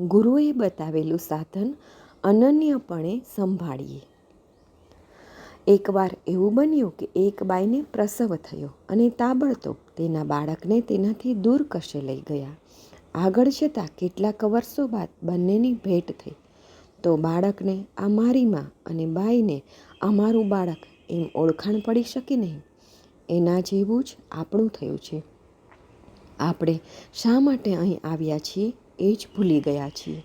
ગુરુએ બતાવેલું સાધન અનન્યપણે સંભાળીએ. એકવાર એવું બન્યું કે એક બાઈને પ્રસવ થયો અને તાબડતોબ તેના બાળકને તેનાથી દૂર કશે લઈ ગયા. આગળ જતાં કેટલાક વર્ષો બાદ બંનેની ભેટ થઈ. તો બાળકને આ મારી માં અને બાઈને અમારું બાળક એમ ઓળખાણ પડી શકે નહીં. એના જેવું જ આપણું થયું છે. આપણે શા માટે અહીં આવ્યા છીએ? એ જ ભૂલી ગયા છીએ.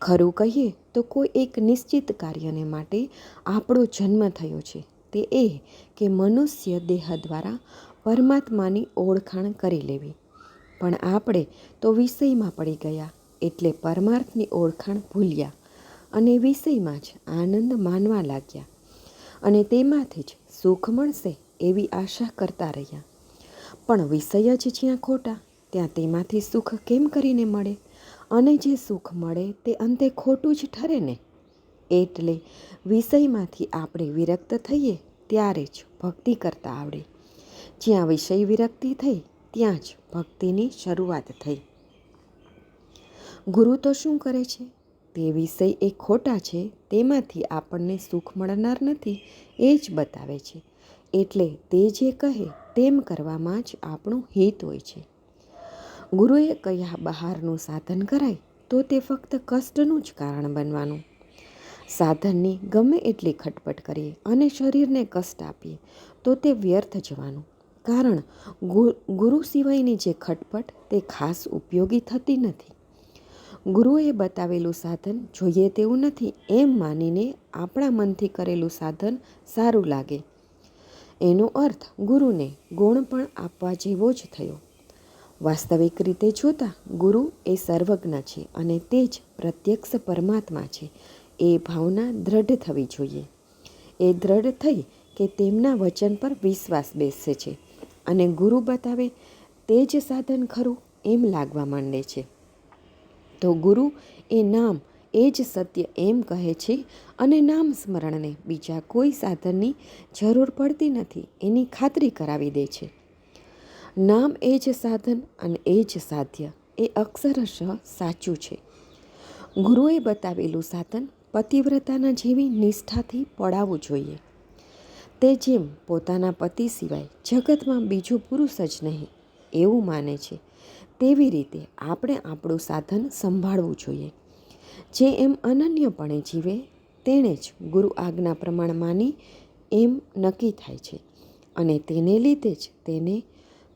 ખરું કહીએ તો કોઈ એક નિશ્ચિત કાર્યને માટે આપણો જન્મ થયો છે. તે એ કે મનુષ્ય દેહ દ્વારા પરમાત્માની ઓળખાણ કરી લેવી. પણ આપણે તો વિષયમાં પડી ગયા એટલે પરમાર્થની ઓળખાણ ભૂલ્યા અને વિષયમાં જ આનંદ માનવા લાગ્યા. અને તેમાંથી જ સુખ મળશે એવી આશા કરતા રહ્યા. પણ વિષય જ જ્યાં ખોટા, ત્યાં તેમાંથી સુખ કેમ કરીને મળે? અને જે સુખ મળે તે અંતે ખોટું જ ઠરે ને? એટલે વિષયમાંથી આપણે વિરક્ત થઈએ ત્યારે જ ભક્તિ કરતા આવડે. જ્યાં વિષય વિરક્તિ થઈ, ત્યાં જ ભક્તિની શરૂઆત થઈ. ગુરુ તો શું કરે છે? તે વિષય એ ખોટા છે, તેમાંથી આપણને સુખ મળનાર નથી, એ જ બતાવે છે. એટલે તે જે કહે, તેમ કરવામાં જ આપણું હિત હોય છે. ગુરુએ કયા બહારનું સાધન કરાય તો તે ફક્ત કષ્ટનું જ કારણ બનવાનું. સાધનની ગમે એટલી ખટપટ કરીએ અને શરીરને કષ્ટ આપીએ, તો તે વ્યર્થ જવાનું. કારણ ગુરુ સિવાયની જે ખટપટ તે ખાસ ઉપયોગી થતી નથી. ગુરુએ બતાવેલું સાધન જોઈએ તેવું નથી એમ માનીને આપણા મનથી કરેલું સાધન સારું લાગે. એનો અર્થ ગુરુને ગુણ પણ આપવા જેવો જ થયો. વાસ્તવિક રીતે જોતાં ગુરુ એ સર્વજ્ઞ છે અને તે જ પ્રત્યક્ષ પરમાત્મા છે. એ ભાવના દ્રઢ થવી જોઈએ. એ દ્રઢ થઈ કે તેમના વચન પર વિશ્વાસ બેસે છે અને ગુરુ બતાવે તે જ સાધન ખરું એમ લાગવા માંડે છે. તો ગુરુ એ નામ એ જ સત્ય એમ કહે છે અને નામ સ્મરણને બીજા કોઈ સાધનની જરૂર પડતી નથી એની ખાતરી કરાવી દે છે. નામ એ જ સાધન અને એ જ સાધ્ય. એ અક્ષરશ સાચું છે. ગુરુએ બતાવેલું સાધન પતિવ્રતાના જેવી નિષ્ઠાથી પડાવવું જોઈએ. તે જેમ પોતાના પતિ સિવાય જગતમાં બીજો પુરુષ જ નહીં, એવું માને છે. તેવી રીતે આપણે આપણું સાધન સંભાળવું જોઈએ. જે એમ અનન્યપણે જીવે, તેણે જ ગુરુ આજ્ઞા પ્રમાણ માની, એમ નક્કી થાય છે. અને તેને લીધે જ તેને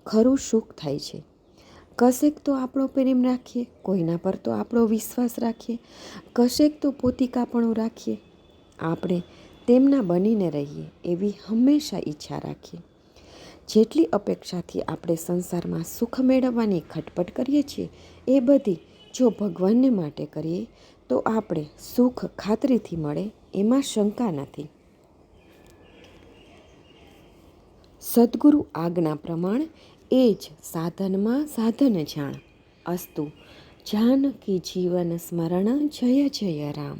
ખરું સુખ થાય છે. કશેક તો આપણો પ્રેમ રાખીએ, કોઈના પર તો આપણો વિશ્વાસ રાખીએ. કશેક તો પોતિકાપણું રાખીએ. આપણે તેમના બનીને રહીએ એવી હંમેશા ઈચ્છા રાખીએ. જેટલી અપેક્ષાથી આપણે સંસારમાં સુખ મેળવવાની ખટપટ કરીએ છીએ, એ બધી જો ભગવાનને માટે કરીએ, તો આપણે સુખ ખાતરીથી મળે એમાં શંકા નથી. સદગુરુ આજ્ઞા પ્રમાણ એ જ સાધનમાં સાધન જાણ. અસ્તુ, જાનકી જીવન સ્મરણ જય જય રામ.